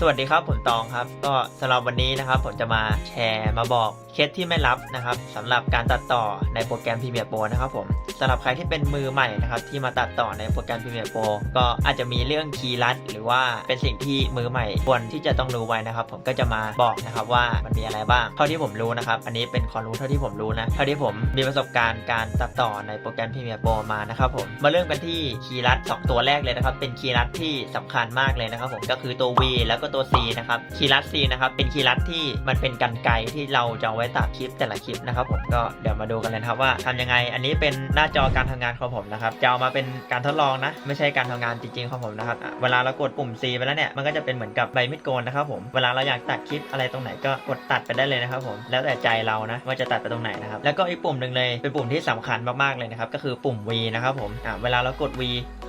สวัสดีครับผมตองครับ ก็สำหรับวันนี้นะครับผมจะมาแชร์มาบอกเคสที่ไม่รับนะครับสำหรับการตัดต่อในโปรแกรม Premiere Pro นะครับผมสำหรับใครที่เป็นมือใหม่นะครับที่มาตัดต่อในโปรแกรม Premiere Pro ก็อาจจะมีเรื่องคีย์ลัด หรือว่าเป็นสิ่งที่มือใหม่ควรที่จะต้องรู้ไว้นะครับ ผมก็จะมาบอกนะครับว่ามันมีอะไรบ้างเท่าที่ผมรู้นะครับอันนี้เป็นความรู้เท่าที่ผมรู้นะเท่าที่ผมมีประสบการณ์การตัดต่อในโปรแกรม Premiere Pro มานะครับผมมาเริ่มกันที่คีย์ลัดสองตัวแรกเลยนะครับเป็นคีย์ลัดที่สำคัญมากเลยนะครับผมก็คือตัว V แล้วก็ตัว C นะครับคีย์ลัด C นะครับเป็นคีย์ลัดที่มันเป็นกันไกที่เราจะเอาไว้ตัดคลิปแต่ละคลิปนะครับผมก็เดี๋ยวมาดูกันเลยครับว่าทำยังไง อันนี้เป็นหน้าจอการทำงานของผมนะครับจะเอามาเป็นการทดลองนะ ไม่ใช่การทำงานจริงๆของผมนะครับเวลาเรากดปุ่ม C ไปแล้วเนี่ยมันก็จะเป็นเหมือนกับใบมีดโกนนะครับผมเวลาเราอยากตัดคลิปอะไรตรงไหนก็กดตัดไปได้เลยนะครับผมแล้วแต่ใจเรานะว่าจะตัดไปตรงไหนนะครับแล้วก็อีกปุ่มหนึ่งเลยเป็นปุ่มที่สำคัญมากๆเลยนะครับก็คือปุ่ม V นะครับผมเวลาเรากด V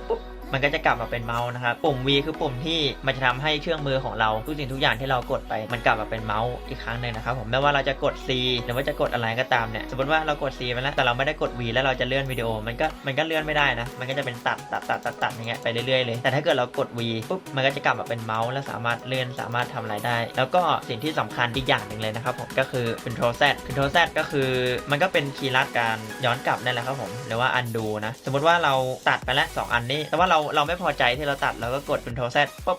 ปุ๊บ มันก็จะกลับมาเป็นเมาส์นะครับ ปุ่ม V คือปุ่มที่มันจะทำให้เครื่องมือของเราทุกสิ่งทุกอย่างที่เรากดไป มันกลับมาเป็นเมาส์อีกครั้งหนึ่งนะครับผมไม่ว่าเราจะกด C หรือว่าจะกดอะไรก็ตามเนี่ยสมมติว่าเรากด C ไปแล้วแต่เราไม่ได้กด V แล้วเราจะเลื่อนวิดีโอมันก็มันก็เลื่อนไม่ได้นะ มันก็จะเป็นตัดตัดตัดตัดตัดอย่างเงี้ยไปเรื่อยๆเลยแต่ถ้าเกิดเรากด V ปุ๊บมันก็จะกลับมาเป็นเมาส์และสามารถเลื่อนสามารถทำอะไรได้ แล้วก็สิ่งที่สำคัญอีกอย่างหนึ่งเลยนะครับผมก็คือ Control Z Control Z ก็คือมันก็เป็นคีย์ลัดการย้อนกลับนั่นแหละครับผมหรือว่า undo นะสมมติว่าเราตัดไปแล้วสองอันนี้แต่ว่าเราเราไม่พอใจที่เราตัดเราก็กด Ctrl Z ปุ๊บ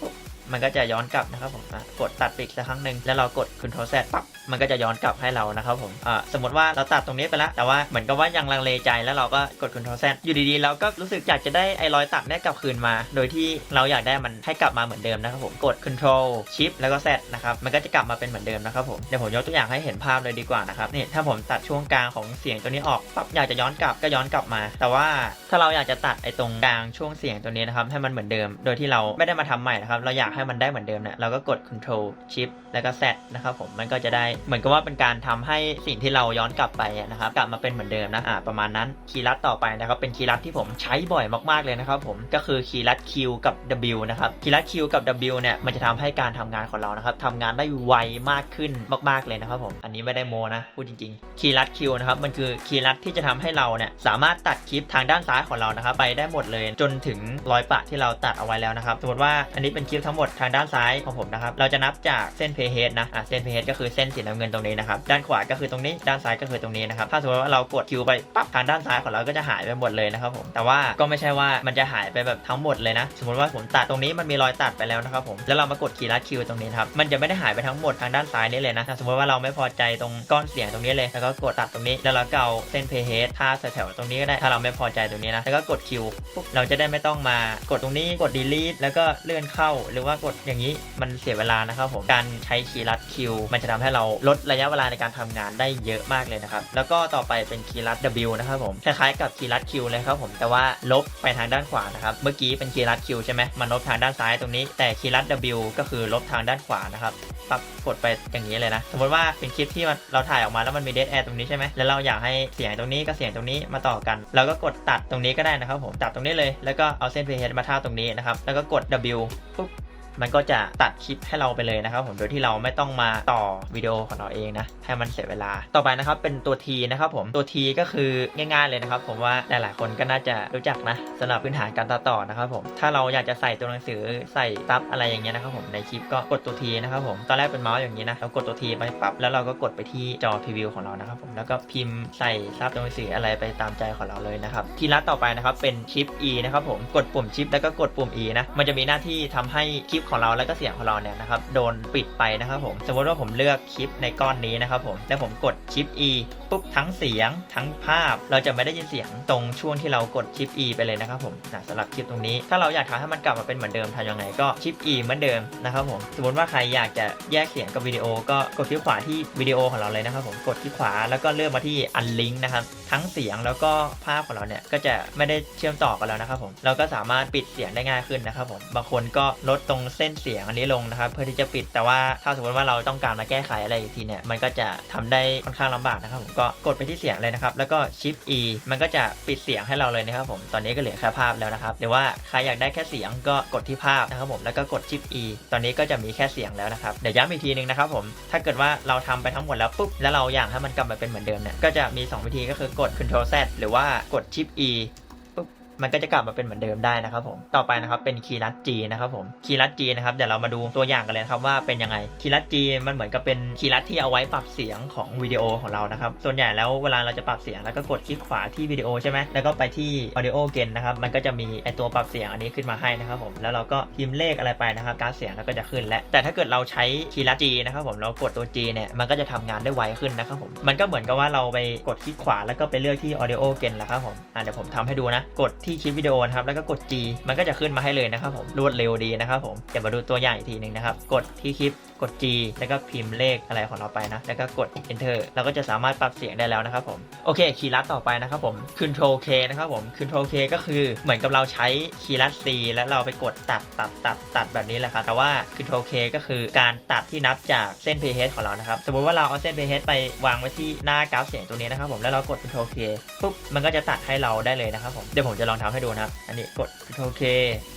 ปุ๊บมันก็จะย้อนกลับนะครับผมกดตัดไปอีกสักครั้งหนึ่งแล้วเรากด Ctrl Z ปั๊บมันก็จะย้อนกลับให้เรานะครับผมอ่าสมมติว่าเราตัดตรงนี้ไปแล้ว แต่ว่าเหมือนกับว่ายังลังเลใจแล้วเราก็กด Ctrl Z อยู่ดีๆ เราก็รู้สึกอยากจะได้ไอ้รอยตัดนี่ยกลับคืนมา โดยที่เราอยากได้มันให้กลับมาเหมือนเดิมนะครับผมกด Ctrl Shift แล้วก็ Z นะครับมันก็จะกลับมาเป็นเหมือนเดิมนะครับผมเดี๋ยวผมยกตัวอย่างให้เห็นภาพเลยดีกว่านะครับนี่ถ้าผมตัดช่วงกลางของเสียงตัวนี้ออกปั๊บอยากจะย้อนกลับก็ย้อนกลับมา แต่ว่าถ้าเราอยากจะตัดไอ้ตรงกลางช่วงเสียงตัวนี้นะครับให้มันเหมือนเดิม โดยที่เราไม่ได้มาทำใหม่นะครับเราอยากให้มันได้เหมือนเดิมเนี่ยเราก็กด Ctrl Shift แล้วก็ Z นะครับผมมันก็จะได้เหมือนกับว่าเป็นการทำให้สิ่งที่เราย้อนกลับไปนะครับกลับมาเป็นเหมือนเดิมนะอ่าประมาณนั้นคีย์ลัดต่อไปนะครับเป็นคีย์ลัดที่ผมใช้บ่อยมากๆเลยนะครับผมก็คือคีย์ลัด Q กับ W นะครับคีย์ลัด Q กับ W เนี่ยมันจะทำให้การทำงานของเรานะครับทำงานได้ไวมากขึ้นมาก ๆเลยนะครับผมอันนี้ไม่ได้โมนะพูดจริงๆคีย์ลัด Q นะครับมันคือคีย์ลัดที่จะทำให้เราเนี่ยสามารถตัดคลิปทางด้านซ้ายของเรานะครับไปได้หมดเลยจนถึงรอยปะที่เราตัดเอาไว้แล้วนะครับสมมติว่าอันนี้เป็นคลิปทั้งหมดทางด้านซ้ายของผมนะครับเราจะนับจากเส้นเพย์เฮดนะอะเส้นเพย์เฮดก็คือเส้นสีน้ำเงินตรงนี้นะครับ ด้านขวาก็คือตรงนี้ ด้านซ้ายก็คือตรงนี้นะครับ ถ้าสมมติว่าเรากดคิวไปปั๊บทางด้านซ้ายของเราก็จะหายไปหมดเลยนะครับผม แต่ว่าก็ไม่ใช่ว่ามันจะหายไปแบบทั้งหมดเลยนะ สมมติว่าผมตัดตรงนี้มันมีรอยตัดไปแล้วนะครับผม แล้วเรามากดคีย์ลัดคิวตรงนี้ครับ มันจะไม่ได้หายไปทั้งหมดทางด้านซ้ายนี้เลยนะ ถ้าสมมติว่าเราไม่พอใจตรงก้อนเสียงตรงนี้เลย แล้วก็กดตัดตรงนี้ แล้วเราก็เอาเส้นเพย์เฮดท่าแถวๆตรงนี้ก็ได้ ถ้าเราไม่พอใจตรงนี้นะ แล้วก็กดคิวปุ๊บเราจะได้ไม่ต้องมากดตรงนี้ กด delete แล้วก็เลื่อนเข้า หรือว่ากดอย่างนี้มันเสียเวลานะครับผม การใช้คีย์ลัดคิวมันจะทำให้เราลดระยะเวลาในการทำงานได้เยอะมากเลยนะครับ แล้วก็ต่อไปเป็นคีย์ลัด W นะครับผม คล้ายๆกับคีย์ลัด Q เลยครับผม แต่ว่าลบไปทางด้านขวานะครับ เมื่อกี้เป็นคีย์ลัด Q ใช่ไหมมันลบทางด้านซ้ายตรงนี้ แต่คีย์ลัด W ก็คือลบทางด้านขวานะครับปั๊บกดไปอย่างนี้เลยนะ สมมติว่าเป็นคลิปที่มันเราถ่ายออกมาแล้วมันมีเด a แอร์ตรงนี้ใช่ไหมแล้วเราอยากให้เสียงตรงนี้กับเสียงตรงนี้มาต่อกัน เราก็กดตัดตรงนี้ก็ได้นะครับผม ตัดตรงนี้เลย แล้วก็เอาเส้นเพย์เฮดมาท่าตรงนี้นะครับ แล้วก็กด W ปุ๊บ มันก็จะตัดคลิปให้เราไปเลยนะครับผมโดยที่เราไม่ต้องมาต่อวิดีโอของเราเองนะให้มันเสียเวลาต่อไปนะครับเป็นตัว T นะครับผมตัว T ก็คือง่าย ๆเลยนะครับ ผมว่าหลายๆคนก็น่าจะรู้จักนะสำหรับพื้นฐานการตัดต่อนะครับผมถ้าเราอยากจะใส่ตัวหนังสือใส่ซับอะไรอย่างเงี้ยนะครับผมในคลิปก็กดตัว T นะครับผมตอนแรกเป็นเมาส์อย่างนี้นะเรากดตัว T ไปปั๊บแล้วเราก็กดไปที่จอพรีวิวของเรานะครับผมแล้วก็พิมพ์ใส่ซับตัวหนังสืออะไรไปตามใจของเราเลยนะครับทีลัดต่อไปนะครับเป็นชิป E นะครับผมกดปุ่มชิปแล้วก็กดปุ่ม E นะมันจะมีหน้าที่ทำให้คลิปของเราแล้วก็เสียงของเราเนี่ยนะครับโดนปิดไปนะครับผมสมมติว่าผมเลือกคลิปในก้อนนี้นะครับผมแล้วผมกดชิป E ปุ๊บทั้งเสียงทั้งภาพเราจะไม่ได้ยินเสียงตรงช่วงที่เรากดชิป E ไปเลยนะครับผมนะสำหรับคลิปตรงนี้ ถ้าเราอยากทำให้มันกลับมาเป็นเหมือนเดิมทำยังไงก็ชิป E เหมือนเดิมนะครับผมสมมติว่าใครอยากจะแยกเสียงกับวิดีโอ ก็กดคลิกขวาที่วิดีโอของเราเลยนะครับผมกดคลิกขวาแล้วก็เลือกมาที่ unlink นะครับทั้งเสียงแล้วก็ภาพของเราเนี่ยก็จะไม่ได้เชื่อมต่อกันแล้วนะครับผมเราก็สามารถปิดเสียงได้ง่ายขึ้นนะครับผมบางคนก็ลดตรงเส้นเสียงอันนี้ลงนะครับ เพื่อที่จะปิด แต่ว่าถ้าสมมติว่าเราต้องการมาแก้ไขอะไรอีกทีเนี่ย มันก็จะทำได้ค่อนข้างลำบากนะครับผมก็กดไปที่เสียงเลยนะครับ แล้วก็ shift e มันก็จะปิดเสียงให้เราเลยนะครับผม ตอนนี้ก็เหลือแค่ภาพแล้วนะครับ หรือว่าใครอยากได้แค่เสียงก็กดที่ภาพนะครับผม แล้วก็กด shift e ตอนนี้ก็จะมีแค่เสียงแล้วนะครับ เดี๋ยวย้ำอีกทีนึงนะครับผม ถ้าเกิดว่าเราทำไปทั้งหมดแล้วปุ๊บ แล้วเราอยากให้มันกลับมาเป็นเหมือนเดิมเนี่ย ก็จะมี 2 วิธีก็คือกด ctrl z หรือว่ากด shift e มันก็จะกลับมาเป็นเหมือนเดิมได้นะครับผมต่อไปนะครับเป็นคีย์ลัด G นะครับผมคีย์ลัด G นะครับเดี๋ยวเรามาดูตัวอย่างกันเลยครับว่าเป็นยังไงคีย์ลัด G มันเหมือนกับเป็นคีย์ลัดที่เอาไว้ปรับเสียงของวิดีโอของเรานะครับส่วนใหญ่แล้วเวลาเราจะปรับเสียงแล้วก็กดคลิกขวาที่วิดีโอใช่ไหมแล้วก็ไปที่ audio gain นะครับมันก็จะมีไอตัวปรับเสียงอันนี้ขึ้นมาให้นะครับผมแล้วเราก็พิมพ์เลขอะไรไปนะครับการเสียงแล้วก็จะขึ้นแล้วแต่ถ้าเกิดเราใช้คีย์ลัด G นะครับผมเรากดตัว G เนี่ยมันก็จะทำงานได้ไวขึ้นนะครับผมมันก็เหมือนกับว่าเราไปกดคลิกขวาแล้วก็ไปเลือกที่ audio gain แหละครับผมอะเดี๋ยวผมทำให้ดูนะกดที่คลิปวิดีโอนะครับแล้วก็กด G มันก็จะขึ้นมาให้เลยนะครับผมรวดเร็วดีนะครับผมเดี๋ยวมาดูตัวอย่างอีกทีหนึ่งนะครับกดที่คลิป กด G แล้วก็พิมพ์เลขอะไรของเราไปนะ แล้วก็กด enter เราก็จะสามารถปรับเสียงได้แล้วนะครับผมโอเคคีย์ลัดต่อไปนะครับผม control K นะครับผม control K ก็คือเหมือนกับเราใช้คีย์ลัด C แล้วเราไปกดตัดตัดตัดตัดแบบนี้แหละครับแต่ว่า control K ก็คือการตัดที่นับจากเส้น pH ของเรานะครับสมมติว่าเราเอาเส้น pH ไปวางไว้ที่หน้ากราฟเสียงตรงนี้นะครับผมแล้วเรากด control K ปุ๊บมันก็จะตัดให้เราได้เลยนะครับผมเดี๋ยวผมจะลองทำให้ดูนะครับอันนี้กด control K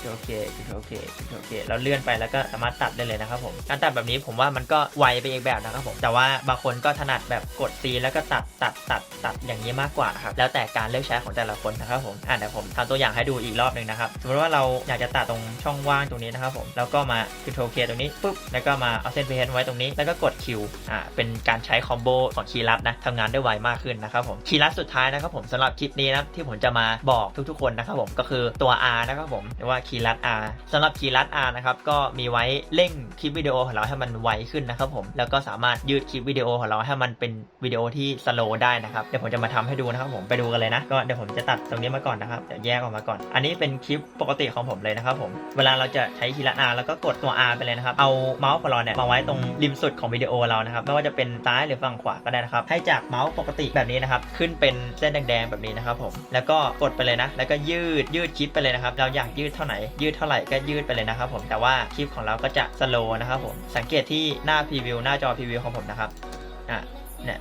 control K control K control K แล้วเลื่อนไปแล้วก็สามารถตัดได้เลยนะครับผมการตัดแบบนี้ผมว่ามันก็ไวไปอีกแบบนะครับผมแต่ว่าบางคนก็ถนัดแบบกด C แล้วก็ตัดตัดตัดตัดอย่างนี้มากกว่าครับแล้วแต่การเลือกใช้ของแต่ละคนนะครับผมอะเดี๋ยวผมทำตัวอย่างให้ดูอีกรอบหนึ่งนะครับสมมติว่าเราอยากจะตัดตรงช่องว่างตรงนี้นะครับผมแล้วก็มา control K ตรงนี้ปุ๊บแล้วก็มาเอาเส้น pH ไว้ตรงนี้แล้วก็กด Q อ่าเป็นการใช้คอมโบของคีย์ลัดนะทำงานได้ไวมากขึ้นนะครับผมคีย์ลัดสุดท้ายนะครับผมสำหรับคลิปนี้นะที่ผมจะมาบอกทุกๆคนนะครับผมก็คือตัว R นะครับผมหรือว่าคีย์ลัด R สำหรับคีย์ลัด R นะครับก็มีไว้เร่งคลิปวิดีโอของเราให้มันไวขึ้นนะครับผม แล้วก็สามารถยืดคลิปวิดีโอของเราให้มันเป็นวิดีโอที่สโลว์ได้นะครับ เดี๋ยวผมจะมาทำให้ดูนะครับผม ไปดูกันเลยนะ ก็เดี๋ยวผมจะตัดตรงนี้มาก่อนนะครับเดี๋ยวแยกออกมาก่อน อันนี้เป็นคลิปปกติของผมเลยนะครับผม เวลาเราจะใช้คีย์ลัด R แล้วก็กดตัว R ไปเลยนะครับ เอาเมาส์ของเราเนี่ยมาไว้ตรงริมสุดของวิดีโอเรานะครับ ไม่ว่าจะเป็นซ้ายหรือฝั่งขวาก็ได้นะครับ ให้จากเมาส์ปกติแบบนี้นะครับ ขึ้นเป็นเส้นแดงๆแบบนี้นะครับผม แล้วก็กดไปเลยนะ แล้วก็ยืดยืดคลิปไปเลยนะครับ เราอยากยืดเท่าไหร่ยืดเท่าไหร่ก็ยืดไปเลยนะครับผม แต่ว่าคลิปของเราก็จะสโลว์นะครับผมสังงเกตที่หน้าพรีวิวหน้าจอพรีวิวของผมนะครับอะเนี่ย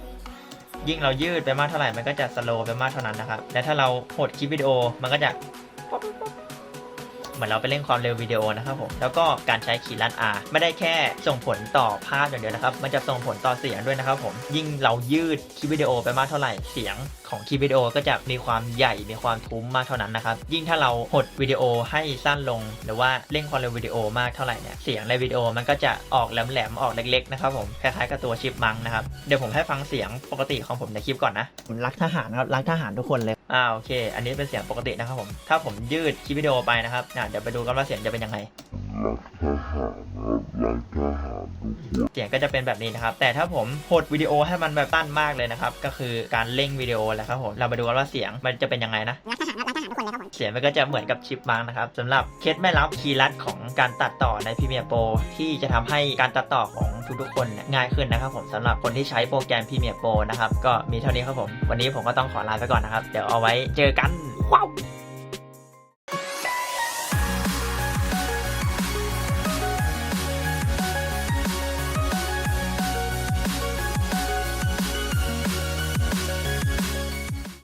ยิ่งเรายืดไปมากเท่าไหร่มันก็จะสโลว์ไปมากเท่านั้นนะครับ และถ้าเราหดคลิปวิดีโอมันก็จะ เหมือนเราไปเล่นความเร็ววิดีโอนะครับผมแล้วก็การใช้ขีดลัด R ไม่ได้แค่ส่งผลต่อภาพอย่างเดียวนะครับ มันจะส่งผลต่อเสียงด้วยนะครับผมยิ่งเรายืดคลิปวิดีโอไปมากเท่าไหร่เสียงของคลิปวิดีโอก็จะมีความใหญ่มีความทุ้มมากเท่านั้นนะครับ ยิ่งถ้าเราหดวิดีโอให้สั้นลง หรือว่าเร่งความเร็ววิดีโอมากเท่าไหร่เนี่ยเสียงในวิดีโอมันก็จะออกแหลมๆออกเล็กๆนะครับผมคล้ายๆกับตัวชิปมังนะครับเดี๋ยวผมให้ฟังเสียงปกติของผมในคลิปก่อนนะผมรักทหารครับรักทหารทุกคนเลยอ่าโอเค อันนี้เป็นเสียงปกตินะครับผม ถ้าผมยืดคลิปวิดีโอไปนะครับอะเดี๋ยวไปดูกันว่าเสียงจะเป็นยังไง เสียงก็จะเป็นแบบนี้นะครับ แต่ถ้าผมหดวิดีโอให้มันแบบตั้นมากเลยนะครับ ก็คือการเล่งวิดีโอแหละครับผม เราไปดูกันว่าเสียงมันจะเป็นยังไงนะ เสียงมันก็จะเหมือนกับชิปมังนะครับสำหรับเคสไม่รับคีย์ลัดของการตัดต่อใน Premiere Pro ที่จะทำให้การตัดต่อของทุกๆคนง่ายขึ้นนะครับผมสำหรับคนที่ใช้โปรแกรม Premiere Pro นะครับก็มีเท่านี้ครับผม วันนี้ผมก็ต้องขอลาไปก่อนนะครับ เดี๋ยวเอาไว้เจอกันว้าว